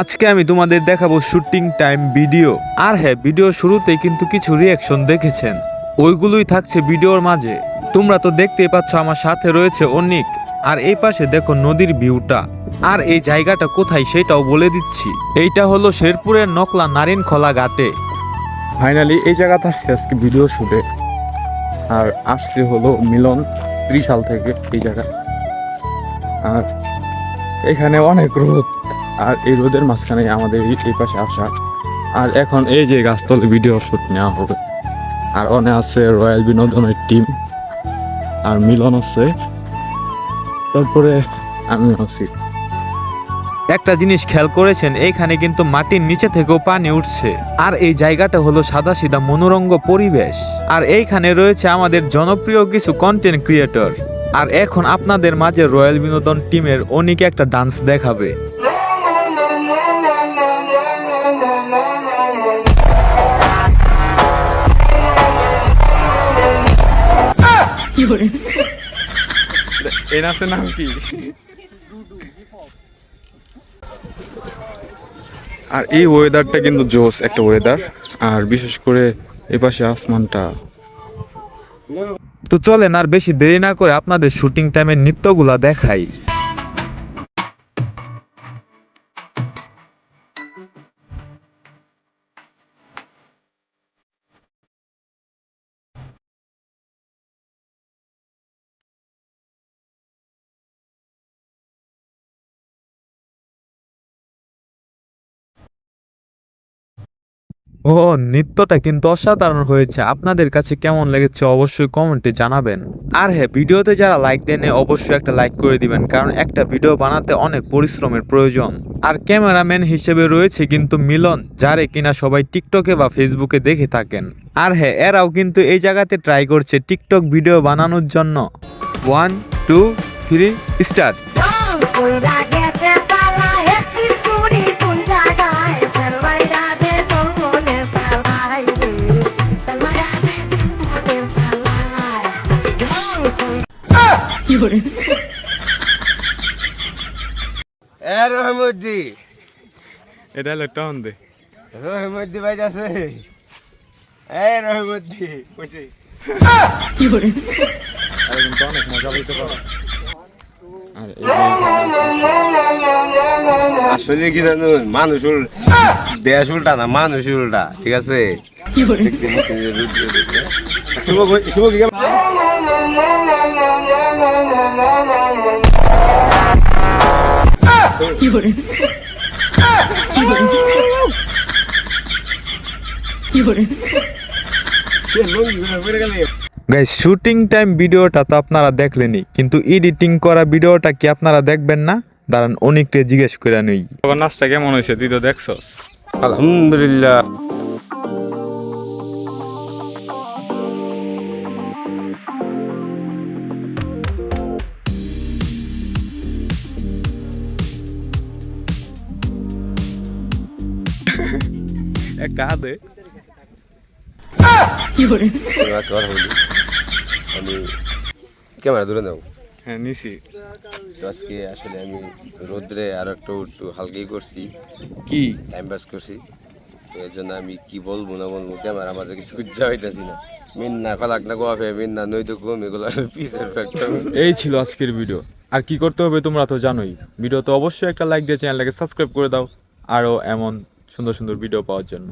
আজকে আমি তোমাদের দেখাবো শুটিং টাইম ভিডিও। আর হ্যাঁ ভিডিও শুরুতে কিন্তু কিছু রিয়াকশন দেখেছেন। ওইগুলোই থাকছে ভিডিওর মাঝে। তোমরা তো দেখতেই পাচ্ছ আমার সাথে রয়েছে অনিক। আর এই পাশে দেখো নদীর ভিউটা আর এই জায়গাটা কোথায় সেটাও বলে দিচ্ছি। এইটা হলো শেরপুরের নকলা নারিন খোলা ঘাটে। ফাইনালি এই জায়গাতে আসছি আজকে ভিডিও শুটে আর আসছে হলো মিলন ত্রিশাল থেকে এই জায়গা। আর এখানে অনেক রোদ। আর এই রোদের মাঝখানে আমাদের এই পাশে আসা। আর এখন এই যে গাছতলে ভিডিও শুট নেওয়া হবে। আর অনে আছে রয়্যাল বিনোদনের টিম আর মিলন আছে। তারপরে আমি আছি। একটা জিনিস খেয়াল করেছেন এইখানে কিন্তু মাটির নিচে থেকেও পানি উঠছে। আর এই জায়গাটা হলো সাদা সিধা মনোরঙ্গ পরিবেশ। আর এইখানে রয়েছে আমাদের জনপ্রিয় কিছু কন্টেন্ট ক্রিয়েটর আর এখন আপনাদের মাঝে রয়্যাল বিনোদন টিমের অনেক একটা ডান্স দেখাবে। এই নাচের নাম কি? আর এই ওয়েদারটা কিন্তু জোস একটা ওয়েদার আর বিশেষ করে এপাশে পাশে আসমানটা। তো চলেন আর বেশি দেরি না করে আপনাদের শুটিং টাইমের নৃত্যগুলা দেখাই। ও নৃত্যটা কিন্তু অসাধারণ হয়েছে। আপনাদের কাছে কেমন লেগেছে অবশ্যই কমেন্টে জানাবেন। আর হ্যাঁ ভিডিওতে যারা লাইক দেন অবশ্যই একটা লাইক করে দিবেন কারণ একটা ভিডিও বানাতে অনেক পরিশ্রমের প্রয়োজন। আর ক্যামেরাম্যান হিসেবে রয়েছে কিন্তু মিলন যারে কিনা সবাই টিকটকে বা ফেসবুকে দেখে থাকেন। আর হ্যাঁ এরাও কিন্তু এই জায়গাতে ট্রাই করছে টিকটক ভিডিও বানানোর জন্য। ওয়ান টু থ্রি স্টার্ট পালাই এ রহমদ্দি। এটা হলো টন দে। রহমদ্দি ভাই আছে এ রহমদ্দি কইছে আর কিন্তু অনেক মজা হইতে পারে। আর এই যে আসলে কি জানুন মানুষ দেশ উল্টা না মানুষ উল্টা ঠিক আছে? কি দেখতে। শুভ শুভ কি গাইস শুটিং টাইম ভিডিওটা তো আপনারা দেখলেনই কিন্তু এডিটিং করা ভিডিওটা কি আপনারা দেখবেন না? দাঁড়ান অনেকটা জিজ্ঞেস করে নেই। নাচটা কেমন হয়েছে? তুই তো দেখছস। আলহামদুলিল্লাহ। এবার আমি ক্যামেরা দূরে নাও। হ্যাঁ নিছি। তো আজকে আসলে আমি রোদ্রে আর একটু একটু হালকাই করছি। কি? টাইম পাস করছি। তো এর জন্য আমি কি বলব না বলব ক্যামেরা মাঝে কিছু বুঝা হইতেছি না। মিন্না কলাক না গোয়াফে মিন্না নইতো কম এগুলো পিসের ফ্যাক্টর এই ছিল আজকের ভিডিও। আর কি করতে হবে তোমরা তো জানোই। ভিডিও তো অবশ্যই একটা লাইক দিয়ে চ্যানেলটাকে সাবস্ক্রাইব করে দাও। আরও এমন সুন্দর সুন্দর ভিডিও পাওয়ার জন্য।